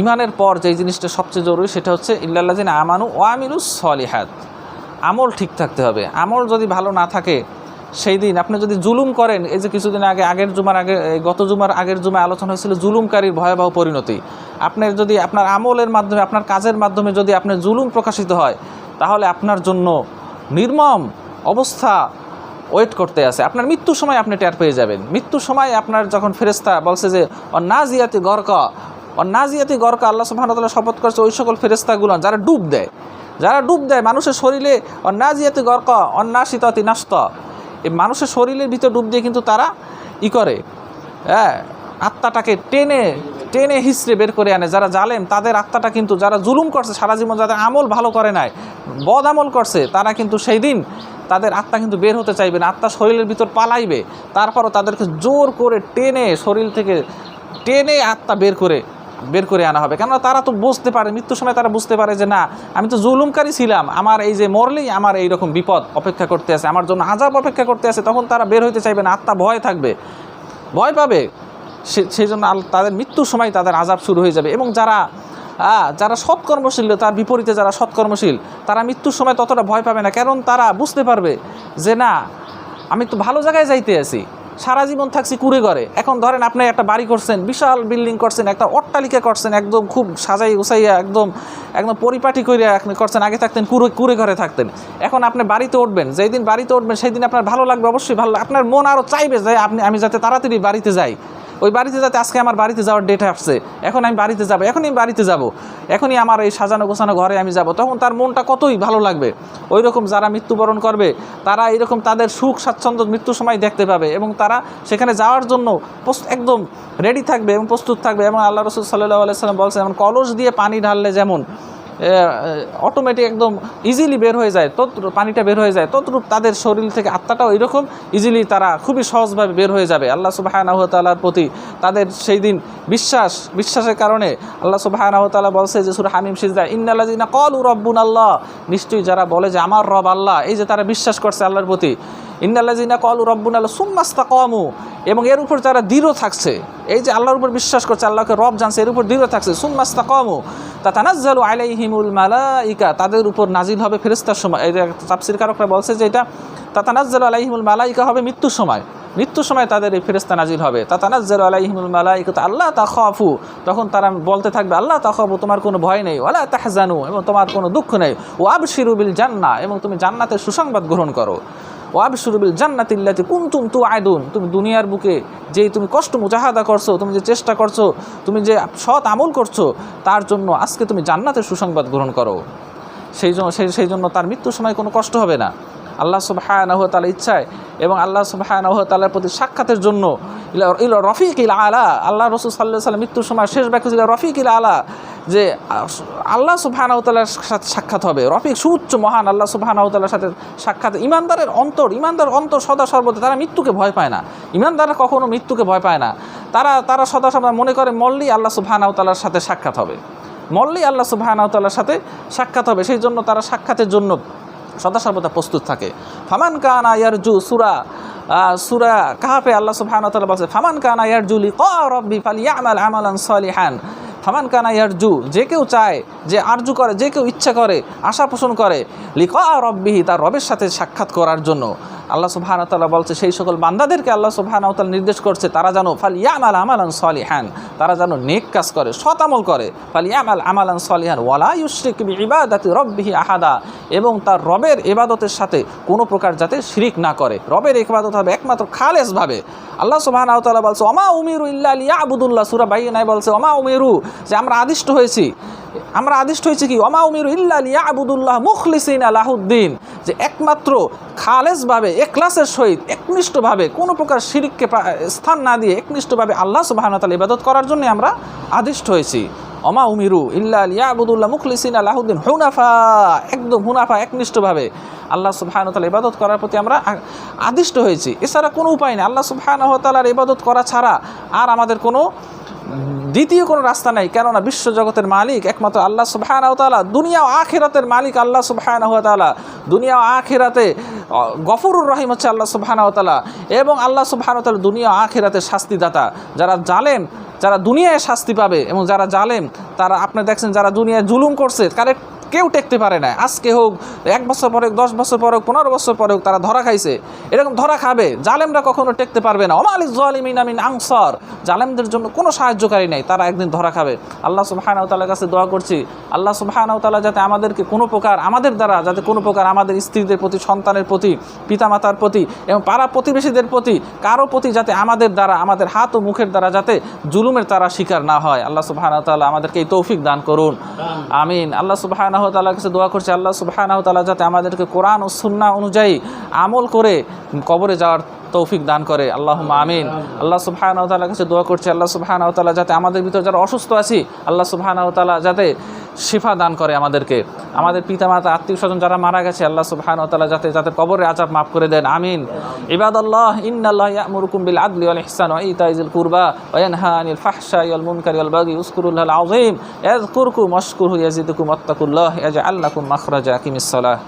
ইমানের পর যেই জিনিসটা সবচেয়ে জরুরি সেটা হচ্ছে ইল্লাল্লাজিন আমানু ও ওয়ামিলুস সলিহাত। আমল ঠিক থাকতে হবে। আমল যদি ভালো না থাকে, সেই দিন আপনি যদি জুলুম করেন, এই যে কিছুদিন আগে, আগের জুমার আগে গত জুমার আগের জুমায় আলোচনা হয়েছিল জুলুমকারীর ভয়াবহ পরিণতি। আপনার যদি আপনার আমলের মাধ্যমে, আপনার কাজের মাধ্যমে যদি আপনার জুলুম প্রকাশিত হয়, তাহলে আপনার জন্য নির্মম অবস্থা ওয়েট করতে আছে। আপনার মৃত্যুর সময় আপনি টের পেয়ে যাবেন। মৃত্যুর সময় আপনার যখন ফেরেস্তা বলছে যে, অন্নাজিয়াতি গরক অন্নাজিয়াতি গরক আল্লাহ সুবাহতাল্লাহ শপথ করছে ওই সকল ফেরেস্তাগুলো যারা ডুব দেয়, যারা ডুব দেয় মানুষের শরীরে অন্নাজিয়াতি গরক অন্নাশিতাতি নাস্ত এই মানুষের শরীরের ভিতর ডুব দিয়ে কিন্তু তারা ই করে হ্যাঁ আত্মাটাকে টেনে টেনে হিসড়ে বের করে আনে। যারা জালেম, তাদের আত্মাটা কিন্তু, যারা জুলুম করছে, সারা জীবন যাদের আমল ভালো করে নাই, বদ আমল করছে, তারা কিন্তু সেই দিন তাদের আত্মা কিন্তু বের হতে চাইবে না। আত্মা শরীরের ভিতর পালাইবে। তারপরও তাদেরকে জোর করে টেনে শরীর থেকে টেনে আত্মা বের করে বের করে আনা হবে। কেননা তারা তো বুঝতে পারে, মৃত্যুর সময় তারা বুঝতে পারে যে না, আমি তো জুলুমকারী ছিলাম, আমার এই যে মরলেই আমার এই রকম বিপদ অপেক্ষা করতে আছে, আমার জন্য আজাব অপেক্ষা করতে আছে, তখন তারা বের হইতে চাইবে না, আত্মা ভয় থাকবে। ভয় পাবে। সে- সেই জন্য তাদের মৃত্যুর সময় তাদের আজাব শুরু হয়ে যাবে এবং যারা যারা সৎকর্মশীল, তার বিপরীতে যারা সৎকর্মশীল, তারা মৃত্যুর সময় ততটা ভয় পাবে না, কারণ তারা বুঝতে পারবে যে না, আমি তো ভালো জায়গায় যাইতে আছি। সারা জীবন থাকছি কুড়ে ঘরে। এখন ধরেন আপনি একটা বাড়ি করছেন, বিশাল বিল্ডিং করছেন, একটা অট্টালিকা করছেন, একদম খুব সাজাই উসাইয়া একদম একদম পরিপাটি করে আপনি করছেন, আগে থাকতেন কুড়ে কুড়ে ঘরে থাকতেন। এখন আপনি বাড়িতে উঠবেন যেই দিন বাড়িতে উঠবেন সেই দিন আপনার ভালো লাগবে, অবশ্যই ভালো আপনার মন আরও চাইবে যে আপনি, আমি যাতে তাড়াতাড়ি বাড়িতে যাই। ওই বাড়িতে যাতে আজকে আমার বাড়িতে যাওয়ার ডেট আসছে। এখন আমি বাড়িতে যাব এখনই বাড়িতে যাব। এখনই আমার এই সাজানো গোছানো ঘরে আমি যাব। তখন তার মনটা কতই ভালো লাগবে। ওই রকম যারা মৃত্যুবরণ করবে, তারা এরকম তাদের সুখ, স্বাচ্ছন্দ্য মৃত্যুর সময় দেখতে পাবে এবং তারা সেখানে যাওয়ার জন্য একদম রেডি থাকবে এবং প্রস্তুত থাকবে এবং আল্লাহ রসুল সাল্লাহ আলাইসাল্লাম বলছে যেমন কলস দিয়ে পানি ঢাললে যেমন অটোমেটিক একদম ইজিলি বের হয়ে যায় তদ্রুপ পানিটা বের হয়ে যায়। তদ্রুপ তাদের শরীর থেকে আত্মাটাও এরকম ইজিলি তারা খুবই সহজভাবে বের হয়ে যাবে। আল্লাহ সুবাহানাহ তালার প্রতি তাদের সেই দিন বিশ্বাস, বিশ্বাসের কারণে আল্লাহ সুবাহানাহ তালা বলছে যে সুর হামিম সিজদা ইন্নাল্লাজিনা কল রব্বুন আল্লাহ নিশ্চয়ই যারা বলে যে, আমার রব আল্লাহ। এই যে তারা বিশ্বাস করছে আল্লাহর প্রতি। ইন্নাল্লাজিনা কল রব্বুন আল্লাহ সুম্মাস্তা কমু এবং এর উপর যারা দৃঢ় থাকছে, এই যে আল্লাহর উপর বিশ্বাস করছে, আল্লাহকে রব জানছে, এর উপর দৃঢ় থাকছে সুম্মাস্তা কমু তা তানাজ্জালু আলাইহিমুল মালাইকা, তাদের উপর নাজিল হবে ফেরেস্তার সময়। তাফসির কারকরা বলছে যে এটা তা তানাজ্জালু আলাইহিমুল মালাইকা হবে মৃত্যুর সময়। মৃত্যুর সময় তাদের এই ফেরেস্তা নাজিল হবে। তা তানাজ্জালু আলাইহিমুল মালাইকা আল্লাহ তাখাফু, তখন তারা বলতে থাকবে, আল্লাহ তাখাফু, তোমার কোনো ভয় নেই, ওয়ালা তাহজানু, এবং তোমার কোনো দুঃখ নেই ও আবশিরু বিল জান্নাহ, এবং তুমি জান্নাতের সুসংবাদ গ্রহণ করো। ও আবশুরুবিল জান্নাতিল্লাতি কুনতুম তু আয়দুন তুমি দুনিয়ার বুকে যে তুমি কষ্ট মুজাহাদা করছ, তুমি যে চেষ্টা করছ, তুমি যে সৎ আমল করছ, তার জন্য আজকে তুমি জান্নাতের সুসংবাদ গ্রহণ করো। সেই জন্য সেই জন্য তার মৃত্যুর সময় কোনো কষ্ট হবে না। আল্লাহ সুবাহানাহ তালা ইচ্ছায় এবং আল্লাহ সুবাহানাহ তালার প্রতি সাক্ষাতের জন্য ইলা রফিক ইলা আলা, আল্লাহ রসুল সাল্লাহ সাল্লাম মৃত্যুর সময় শেষ ব্যাখ্যা ছিল রফিক ইলা আলা। যে আল্লাহ সুবাহানাহ তালার সাথে সাক্ষাৎ হবে। রফিক সুউচ্চ মহান আল্লাহ সুবাহানাহ তালার সাথে সাক্ষাৎ। ইমানদারের অন্তর, ইমানদার অন্তর সদা সর্বদা, তারা মৃত্যুকে ভয় পায় না। ইমানদাররা কখনও মৃত্যুকে ভয় পায় না। তারা তারা সদা সর্বদা মনে করে মল্লি আল্লাহ সুবাহানাহ তালার সাথে সাক্ষাৎ হবে। মল্লি আল্লাহ সুবাহানাহ তালার সাথে সাক্ষাৎ হবে। সেই জন্য তারা সাক্ষাতের জন্য সদা সর্বদা প্রস্তুত থাকে। ফামান কানা ইয়ারজু সুরা সুরা কাহাফে আল্লাহ সুবহানাহু ওয়া তাআলা বলছে, ফামান কানা ইয়ারজু লিকা রাব্বি ফালিয়ামাল আমালান সলিহান। ফামান কানা ইয়ারজু, যে কেউ চায় যে আরজু করে, যে কেউ ইচ্ছা করে, আশা পোষণ করে, লিকা রব্বিহি, তার রবের সাথে সাক্ষাৎ করার জন্য। আল্লাহ সুবাহানতাল্লাহ বলছে, সেই সকল বান্দাদেরকে আল্লাহ সুবাহানতাল নির্দেশ করছে, তারা যেন ফাল ইয়ামাল আমালান সলিহান, তারা যেন নেক কাজ করে, সৎ আমল করে। ফালিয়ামাল আমালান সলিহান, ওয়ালা ইউশ্রিক ইবাদাতি রব্বিহি আহাদা। এবং তার রবের এবাদতের সাথে কোনো প্রকার যাতে শিরিক না করে। রবের ইবাদত হবে একমাত্র খালেসভাবে। আল্লাহ সুবহানাহু ওয়া তাআলা বলছে অমা উমিরু ইল্লা লিয়াবুদুল্লাহ। সূরা বাইনায় বলছে অমা উমিরু, যে আমরা আদিষ্ট হয়েছি। আমরা আদিষ্ট হয়েছি কি? অমা উমিরু ইল্লা লিয়াবুদুল্লাহ মুখলিসিন আলাহুদ্দিন যে একমাত্র খালেসভাবে একলাসের সহিত, একনিষ্ঠভাবে, কোনো প্রকার শিরিককে স্থান না দিয়ে একনিষ্ঠভাবে আল্লাহ সুবহানাহু ওয়া ইবাদত করার জন্য আমরা আদিষ্ট হয়েছি। অমা উমিরু ইল্লা লিয়াবুদুল্লাহ মুখলিসিনা লাহুদ্দিন হুনাফা, একদম হুনাফা, একনিষ্ঠভাবে। আল্লাহ সুবহানাহু ওয়া ইবাদত করার প্রতি আমরা আদিষ্ট হয়েছি। এছাড়া কোনো উপায় নেই। আল্লাহ সুবহানাহু ওয়া ইবাদত করা ছাড়া আর আমাদের কোনো দ্বিতীয় কোনো রাস্তা নাই। কেননা বিশ্বজগতের মালিক একমাত্র আল্লাহ তাআলা, দুনিয়া আখিরাতের মালিক আল্লাহ তাআলা। দুনিয়া আখিরাতে গফুরুর রহিম হচ্ছে আল্লাহ সুবহানাহু ওয়া এবং আল্লাহ তাআলা দুনিয়া ও আখিরাতের শাস্তিদাতা। যারা জালেম যারা দুনিয়ায় শাস্তি পাবে এবং যারা জালেম, তারা আপনি দেখছেন যারা দুনিয়ায় জুলুম করছে কারে কেউ টেকতে পারে না। আজকে হোক এক বছর পরে হোক দশ বছর পরে হোক পনেরো বছর পরে হোক তারা ধরা খাইছে। এরকম ধরা খাবে। জালেমরা কখনো টেকতে পারবে না। অমালিক জলিমিন আমিন আংসর জালেমদের জন্য কোনো সাহায্যকারী নেই তারা একদিন ধরা খাবে। আল্লাহ সুবহানাহু তাআলার কাছে দোয়া করছি। আল্লাহ সুবহানাহু তাআলা যাতে আমাদেরকে কোনো প্রকার আমাদের দ্বারা যাতে কোনো প্রকার আমাদের স্ত্রীদের প্রতি সন্তানের প্রতি পিতামাতার প্রতি এবং পাড়া প্রতিবেশীদের প্রতি কারও প্রতি যাতে আমাদের দ্বারা আমাদের হাত ও মুখের দ্বারা যাতে জুলুমের তারা শিকার না হয়। আল্লাহ সুবহানাহু তাআলা আমাদেরকে এই তৌফিক দান করুন। আমিন। আল্লাহ সুবহানাহু তাআলার কাছে দোয়া করছি, আল্লাহ সুবাহানাহ তালা যাতে আমাদেরকে কোরআন ও সুন্না অনুযায়ী আমল করে কবরে যাওয়ার তৌফিক দান করে। আল্লাহ আমিন। আল্লাহ সুবহানাহু তালার কাছে দোয়া করছি, আল্লাহ সুবহানাহু তালা যাতে আমাদের ভিতরে যারা অসুস্থ আছি, আল্লাহ সুবহানাহু তালা যাতে শিফা দান করে আমাদেরকে। আমাদের পিতামাতা, আত্মীয় স্বজন যারা মারা গেছে, আল্লাহ সুবহানাহু তালা যাতে যাতে কবরে আজাব মাফ করে দেন, আমিন। ইবাদাল্লাহ আল্লাহ ইয়ামুরুকুম বিল আদলি আল ইহসান ইতাইজিল কুরবা ওয়া ইয়ানহা আনিল ফাহশাই ওয়াল মুনকারি ওয়াল বাগি উযকুরুল্লাহাল আযীম। ইয়াযকুরকুম ওয়াশকুরহু ইয়াজিদুকুম ওয়াত্তাকুল্লাহ, ইয়াজআল লাকুম মাখরাজা, আকিমিস সালাহ।